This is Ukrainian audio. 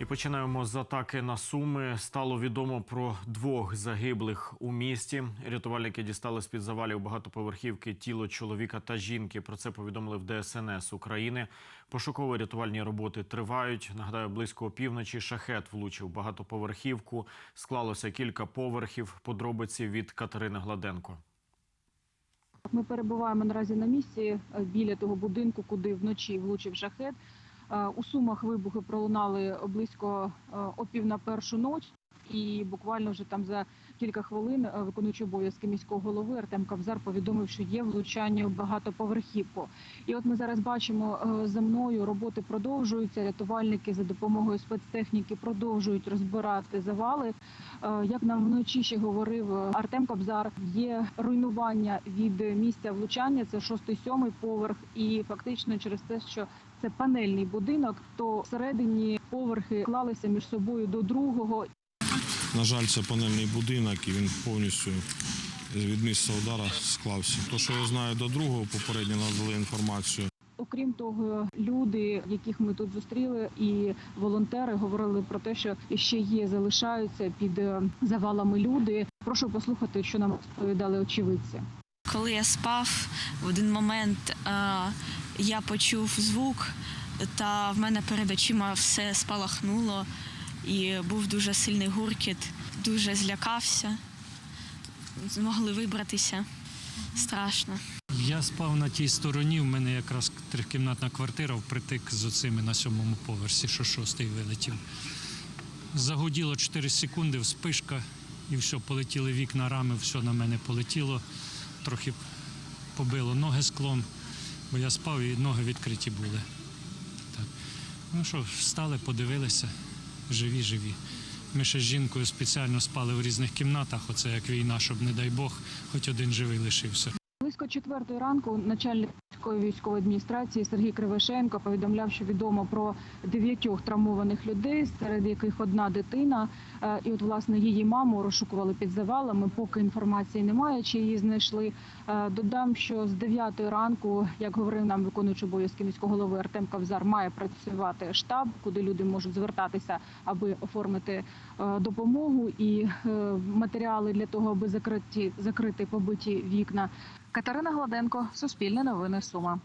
І починаємо з атаки на Суми. Стало відомо про двох загиблих у місті. Рятувальники дістали з під завалів багатоповерхівки тіло чоловіка та жінки. Про це повідомили в ДСНС України. Пошукові рятувальні роботи тривають. Нагадаю, близько опівночі шахет влучив багатоповерхівку. Склалося кілька поверхів. Подробиці від Катерини Гладенко. Ми перебуваємо наразі на місці е, біля того будинку, куди вночі влучив шахет. Е, У сумах вибухи пролунали близько е, о пів на першу ніч. І буквально вже там за кілька хвилин е, виконуючий обов'язки міського голови Артем Кавзар повідомив, що є влучання у багатоповерхівку. І от ми зараз бачимо за мною роботи продовжуються. Рятувальники за допомогою спецтехніки продовжують розбирати завали. Як нам вночі ще говорив Артем Кобзар, є руйнування від місця влучання. Це шостий сьомий поверх, і фактично через те, що це панельний будинок, то всередині поверхи клалися між собою до другого. На жаль, це панельний будинок і він повністю від місця удара склався. То, що я знаю до другого, попередньо надали інформацію. Окрім того, люди, яких ми тут зустріли, і волонтери говорили про те, що ще є, залишаються під е, завалами люди. Прошу послухати, що нам розповідали очевидці. Коли я спав, в один момент е, я почув звук, та в мене перед очима все спалахнуло, і був дуже сильний гуркіт, дуже злякався, змогли вибратися. Страшно. Я спав на тій стороні. У мене якраз трикімнатна квартира впритик з оцими на сьомому поверсі, що шостий вилетів. Загуділо 4 секунди, вспишка, і все, полетіли вікна, рами, все на мене полетіло. Трохи побило ноги склом, бо я спав і ноги відкриті були. Так. Ну що, встали, подивилися, живі, живі. Ми ще з жінкою спеціально спали в різних кімнатах, оце як війна, щоб, не дай Бог, хоч один живий лишився. Близько четвертої ранку начальник військової адміністрації Сергій Кривошенко повідомляв, що відомо про дев'ятьох травмованих людей, серед яких одна дитина. Е, І от власне її маму розшукували під завалами. Поки інформації немає, чи її знайшли. Е, Додам, що з 9 ранку, як говорив нам виконуючий обов'язки міського голови Артем Кавзар, має працювати штаб, куди люди можуть звертатися, аби оформити е, допомогу і матеріали для того, аби закриті закрити побиті вікна. Катерина Гладенко, Суспільне новини Сума.